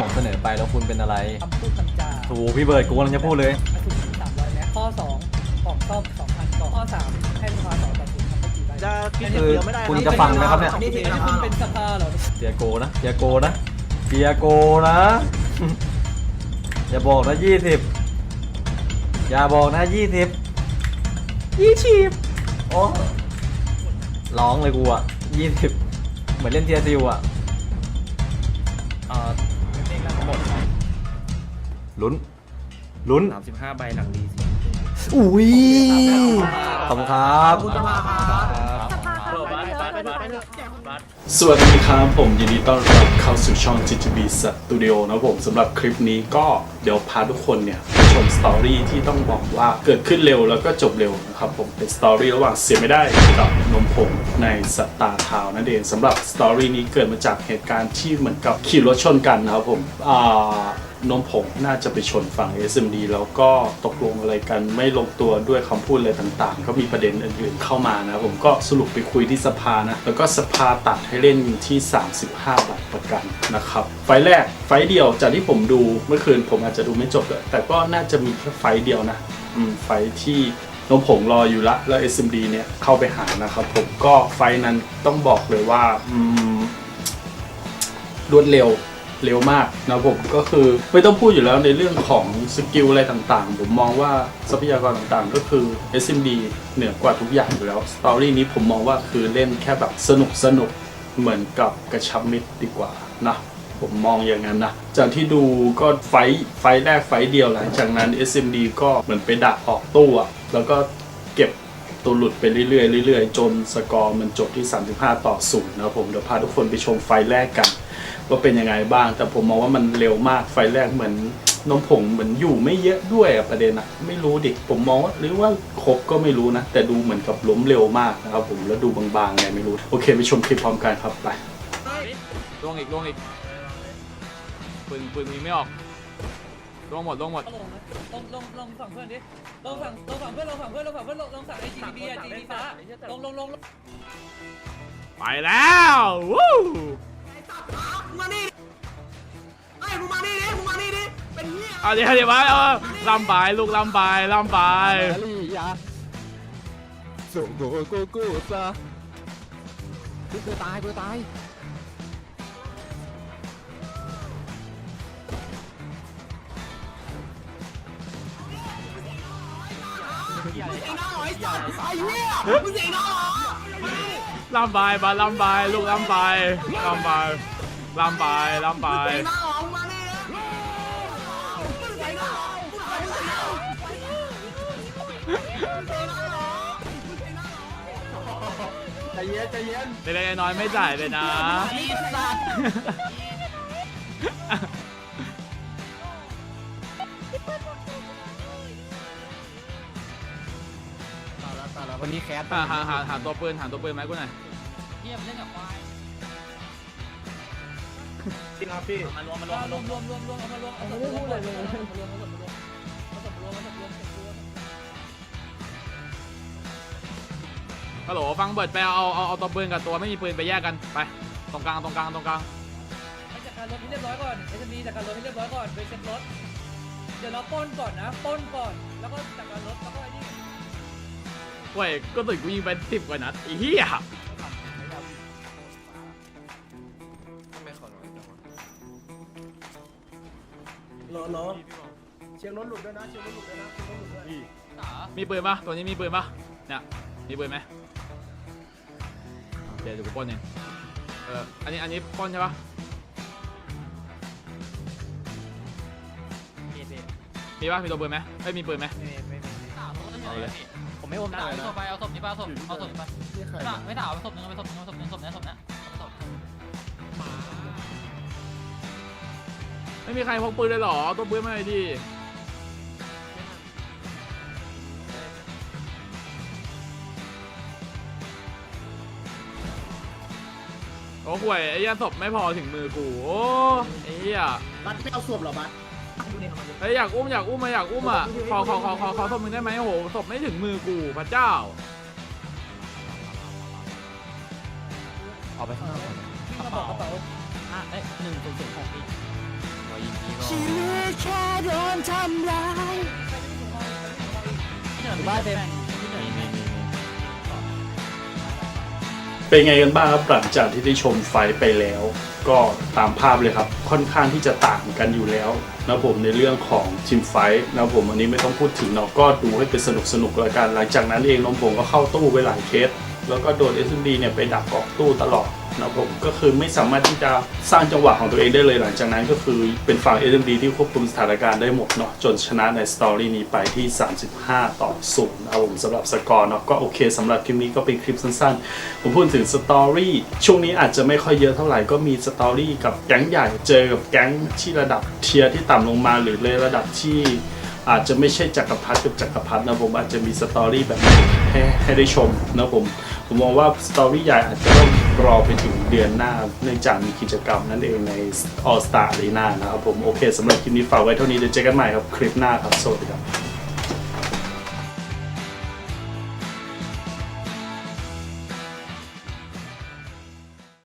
ผมเสนอไปแล้วคุณเป็นอะไรคำพูดคำจาถูกพี่เบิร์ดกูกำลังจะพูดเลย มาถึงสามร้อยแม็กข้อสองของซ่อมสองพันกล่องข้อสามให้สภาสองตัดสินทำได้กี่ใบจะคิดคือเดียวไม่ได้คุณจะฟังไหมครับเนี่ย อันนี้คุณเป็นสภาเหรอเตียโกนะเตียโกนะเตียโกนะ อย่าบอกนะยี่สิบอย่าบอกนะยี่สิบยี่สิบโอ้ร้องเลยกูอะยี่สิบเหมือนเล่นเทียซิวอะ ลุ้น ลุ้น สามสิบห้าใบหลังดีสิอุ้ยขอบคุณครับคุณจะมาครับ สวัสดีครับผมยินดีต้อนรับเข้าสู่ช่อง GTB Studio นะครับผมสำหรับคลิปนี้ก็เดี๋ยวพาทุกคนเนี่ยไปชมสตอรี่ที่ต้องบอกว่าเกิดขึ้นเร็วแล้วก็จบเร็วนะครับผมเป็นสตอรี่ระหว่างเสียไม่ได้กับนมผงในสตาร์ทาวนั่นเองสำหรับสตอรี่นี้เกิดมาจากเหตุการณ์ที่เหมือนกับขี่รถชนกันนะครับผมอ่า น้มผงน่าจะไปชนฝั่ง SMD แล้วก็ตกลงอะไรกันไม่ลงตัวด้วยคำพูดอะไรต่างๆ ก็มีประเด็นอื่นๆเข้ามานะผมก็สรุปไปคุยที่สภานะ แล้วก็สภาตัดให้เล่นอยู่ที่ 35บาทประกันนะครับ ไฟแรกไฟเดียวจากที่ผมดูเมื่อคืนผมอาจจะดูไม่จบเลยแต่ก็น่าจะมีแค่ไฟเดียวนะอืมไฟที่นมผงรออยู่ละ แล้ว SMD เนี่ยเข้าไปหานะครับ ผมก็ไฟนั้นต้องบอกเลยว่า อืมรวดเร็ว เร็วมากนะผมก็คือไม่ต้องพูดอยู่แล้วในเรื่องของสกิลอะไรต่างๆ ผมมองว่าทรัพยากรต่างๆ ก็คือ SMD เหนือกว่าทุกอย่างอยู่แล้วสตอรี่นี้ผมมองว่าคือเล่นแค่แบบสนุกสนุกเหมือนกับกระชับมิตรดีกว่านะผมมองอย่างนั้นนะ จากที่ดูก็ไฟท์ไฟท์แรกไฟท์เดียวหลังจากนั้น SMD ก็เหมือนไปดักออกตู้อะแล้วก็เก็บ ตัวหลุดไปเรื่อยๆเรื่อยๆ จนสกอร์มันจบที่ 35 ต่อ0นะครับผมเดี๋ยวพาทุกคนไปชมไฟแรกกัน ว่าเป็นยังไงบ้าง แต่ผมมองว่ามันเร็วมากไฟแรกเหมือนนมผงเหมือนอยู่ไม่เยอะด้วยอะประเด็นอะไม่รู้ดิผมมองว่าหรือว่าครบก็ไม่รู้นะ แต่ดูเหมือนกับล้มเร็วมากนะครับผมแล้วดูบางๆไงไม่รู้โอเคไปชมคลิปพร้อมกันครับไปล่วงอีกล่วงอีกปืนปืนมีไม่ออก ลงหมดลงหมด ลงลงลงลงฝั่งเพื่อนดิ ลงฝั่งลงฝั่งเพื่อนลงฝั่งเพื่อนลงฝั่งเพื่อนลงลงฝั่งไอจีดีอะจีดีฟ้าลงลงลงไปแล้ววู้มานี่ไอ้มึงมานี่ดิมึงมานี่ดิเป็นเหี้ยเอาเดี๋ยวเดี๋ยวไปเออลำไปลูกลำไปลำไปส่งโกโก้ซะกูตายกูตาย เสียงดังเหรอไอ้สัตว์ไอ้เหี้ยมึงเสียงดังเหรอลำไปมาลำไปลูกลำไปลำไปลำไปลำไปเสียงดังเหรอมึงมานี่ดิมึงเสียงดังเหรอมึงเสียงดังเหรอมึงเสียงดังเหรอมึงเสียงดังเหรอใจเย็นใจเย็นเล็กๆน้อยไม่จ่ายเลยนะ ว์วันนี้แคสหาหาหาหาตัวปืนหาตัวปืนไหมกูหน่อยเงียบเล่นกับควายจริงครับพี่มารวมมารวมรวมรวมรวมรวมเอามารวมเอาไม่ได้พูดอะไรเลยมารวมมารวมมารวมมารวมมารวมมารวมมารวมฮัลโหลฟังเบิร์ดไปเอาเอาเอาตัวปืนกับตัวไม่มีปืนไปแยกกันไปตรงกลางตรงกลางตรงกลางให้จัดการรถให้เรียบร้อยก่อนเอสเอ็มดีจัดการรถให้เรียบร้อยก่อนไปเช็ครถเดี๋ยวเราปล้นก่อนนะปล้นก่อน แล้วก็จัดการรถแล้วก็ไอ้นี่ เว้ยก็ตื่นกูยิงไปสิบกว่านัดไอ้เหี้ยรอรอเชียงรถหลุดด้วยนะเชียงรถหลุดด้วยนะเชียงรถหลุดด้วยมีปืนปะตัวนี้มีปืนปะเนี่ยมีปืนไหมเดี๋ยวดูกูปล้นเองเอออันนี้อันนี้ปล้นใช่ปะมีปะมีตัวปืนไหมไม่มีปืนไหมเอาเลย ผมไม่อมด่าเอาศพไปเอาศพนี้ไปเอาศพเอาศพนี้ไปไม่ด่าไม่ด่าเอาศพนึงเอาไปศพนึงเอาศพนึงศพนี้ศพนี้เอาไปศพไม่มีใครพกปืนเลยเหรอเอาตัวปืนมาหน่อยดิโอ้ห่วยไอ้เหี้ยศพไม่พอถึงมือกูโอ้ไอ้เหี้ยบัตรไม่เอาสวมเหรอบัตร เฮ้ยอยากอุ้มอยากอุ้มมาอยากอุ้มอะขอขอขอขอขอศพมึงได้ไหมโอ้โหศพไม่ถึงมือกูพระเจ้าเอาไปข้างหน้าก่อนกระเป๋ากระเป๋าอ่าห้าเอ้ยหนึ่งศูนย์ศูนย์หกพี่เรายิงทีก็ชีวิตแค่โดนทำร้ายพี่หนือบ้าเต็มพี่เหนือมีมีมีเป็นไงกันบ้างครับหลังจากที่ได้ชมไฟไปแล้ว ก็ตามภาพเลยครับ ค่อนข้างที่จะต่างกันอยู่แล้ว นะผมในเรื่องของทีมไฟท์นะผมอันนี้ไม่ต้องพูดถึงเนาะก็ดูให้เป็นสนุกสนุกละกันหลังจากนั้นเองน้องผมก็เข้าตู้ไปหลายเคสแล้วก็โดน s อ d เนี่ยไปดักออกตู้ตลอด นะผมก็คือไม่สามารถที่จะสร้างจังหวะของตัวเองได้เลยหลังจากนั้นก็คือเป็นฝั่ง s อ d ที่ควบคุมสถานการณ์ได้หมดเนาะจนชนะในสตอรี่นี้ไปที่ 35 ต่อ0นะครับผมสำหรับสกอร์เนาะก็โอเคสำหรับคลิปนี้ก็เป็นคลิปสั้นๆ ผมพูดถึงสตอรี่ช่วงนี้อาจจะไม่ค่อยเยอะเท่าไหร่ก็มีสตอรี่กับแก๊งใหญ่เจอกับแก๊งที่ระดับเทียร์ที่ต่ำลงมาหรือเลยระดับที่อาจจะไม่ใช่จักรพรรดิกับจักรพรรดินะผมอาจจะมีสตอรี่แบบนี้ให้ให้ได้ชมนะผม ผมมองว่าสตอรี่ใหญ่อาจจะต้องรอไปถึงเดือนหน้าเนื่องจากมีกิจกรรมนั่นเองใน All Star Arena นะครับผมโอเคสำหรับคลิปนี้ฝากไว้เท่านี้เดี๋ยวเจอกันใหม่ครับคลิปหน้าครับสวัสดีครับ